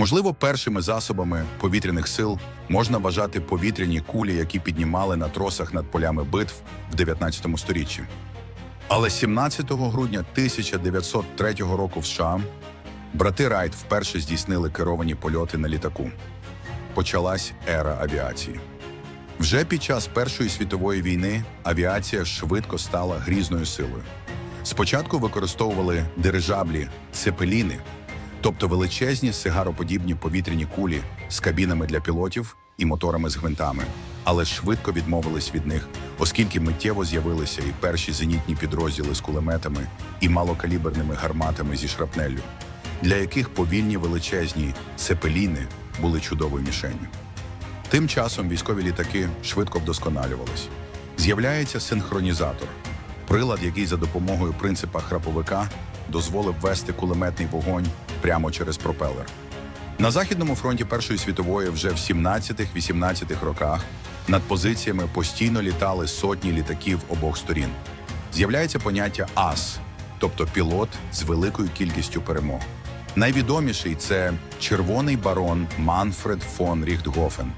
Можливо, першими засобами повітряних сил можна вважати повітряні кулі, які піднімали на тросах над полями битв в 19 сторіччі. Але 17 грудня 1903 року в США брати Райт вперше здійснили керовані польоти на літаку. Почалась ера авіації. Вже під час Першої світової війни авіація швидко стала грізною силою. Спочатку використовували дирижаблі цепеліни, тобто величезні сигароподібні повітряні кулі з кабінами для пілотів і моторами з гвинтами, але швидко відмовились від них, оскільки миттєво з'явилися і перші зенітні підрозділи з кулеметами і малокаліберними гарматами зі шрапнеллю, для яких повільні величезні цепеліни були чудовою мішенню. Тим часом військові літаки швидко вдосконалювались. З'являється синхронізатор, прилад, який за допомогою принципа храповика дозволив вести кулеметний вогонь прямо через пропелер. На західному фронті Першої світової вже в 17-18 роках над позиціями постійно літали сотні літаків обох сторін. З'являється поняття ас, тобто пілот з великою кількістю перемог. Найвідоміший це червоний барон Манфред фон Ріхтгофен.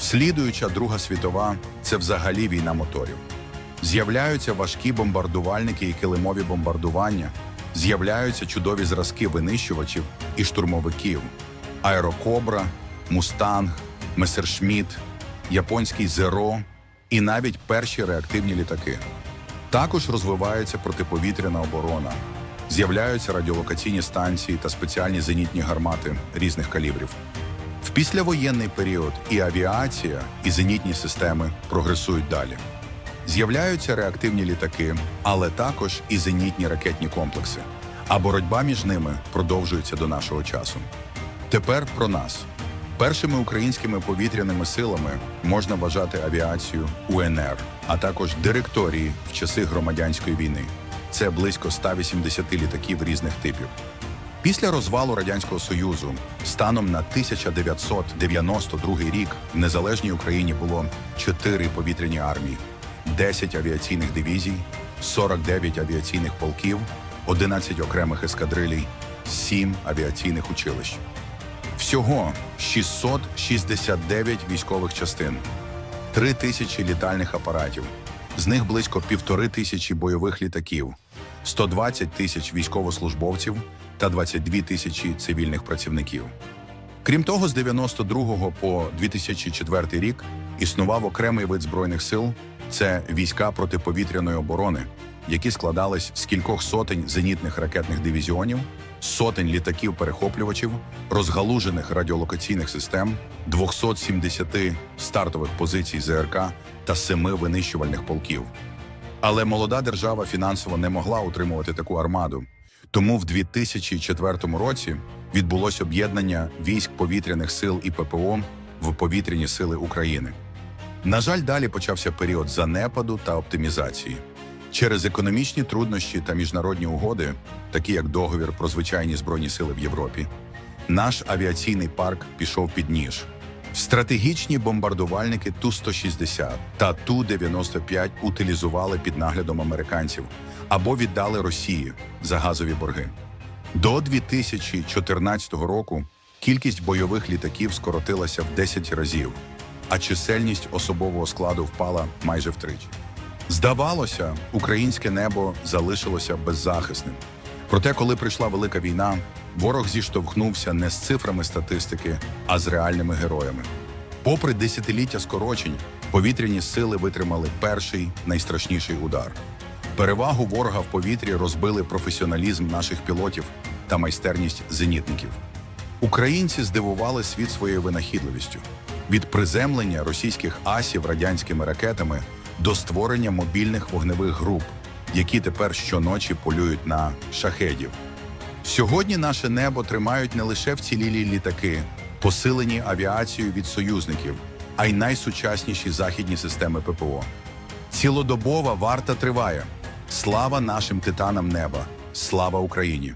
Слідуюча Друга світова це взагалі війна моторів. З'являються важкі бомбардувальники і килимові бомбардування, з'являються чудові зразки винищувачів і штурмовиків: Аерокобра, Мустанг, Месершміт, японський Зеро і навіть перші реактивні літаки. Також розвивається протиповітряна оборона. З'являються радіолокаційні станції та спеціальні зенітні гармати різних калібрів. В післявоєнний період і авіація, і зенітні системи прогресують далі. З'являються реактивні літаки, але також і зенітні ракетні комплекси. А боротьба між ними продовжується до нашого часу. Тепер про нас. Першими українськими повітряними силами можна вважати авіацію УНР, а також директорії в часи громадянської війни. Це близько 180 літаків різних типів. Після розвалу Радянського Союзу станом на 1992 рік в незалежній Україні було 4 повітряні армії, 10 авіаційних дивізій, 49 авіаційних полків, 11 окремих ескадрилій, 7 авіаційних училищ. Всього 669 військових частин, 3 тисячі літальних апаратів, з них близько півтори тисячі бойових літаків, 120 тисяч військовослужбовців та 22 тисячі цивільних працівників. Крім того, з 92 по 2004 рік існував окремий вид збройних сил це війська протиповітряної оборони, які складались з кількох сотень зенітних ракетних дивізіонів, сотень літаків-перехоплювачів, розгалужених радіолокаційних систем, 270 стартових позицій ЗРК та семи винищувальних полків. Але молода держава фінансово не могла утримувати таку армаду. Тому в 2004 році відбулось об'єднання військ повітряних сил і ППО в повітряні сили України. На жаль, далі почався період занепаду та оптимізації. Через економічні труднощі та міжнародні угоди, такі як договір про звичайні збройні сили в Європі, наш авіаційний парк пішов під ніж. Стратегічні бомбардувальники Ту-160 та Ту-95 утилізували під наглядом американців або віддали Росії за газові борги. До 2014 року кількість бойових літаків скоротилася в 10 разів, а чисельність особового складу впала майже втричі. Здавалося, українське небо залишилося беззахисним. Проте, коли прийшла велика війна, ворог зіштовхнувся не з цифрами статистики, а з реальними героями. Попри десятиліття скорочень, повітряні сили витримали перший найстрашніший удар. Перевагу ворога в повітрі розбили професіоналізм наших пілотів та майстерність зенітників. Українці здивували світ своєю винахідливістю від приземлення російських асів радянськими ракетами до створення мобільних вогневих груп, які тепер щоночі полюють на шахедів. Сьогодні наше небо тримають не лише вцілілі літаки, посилені авіацією від союзників, а й найсучасніші західні системи ППО. Цілодобова варта триває. Слава нашим титанам неба! Слава Україні!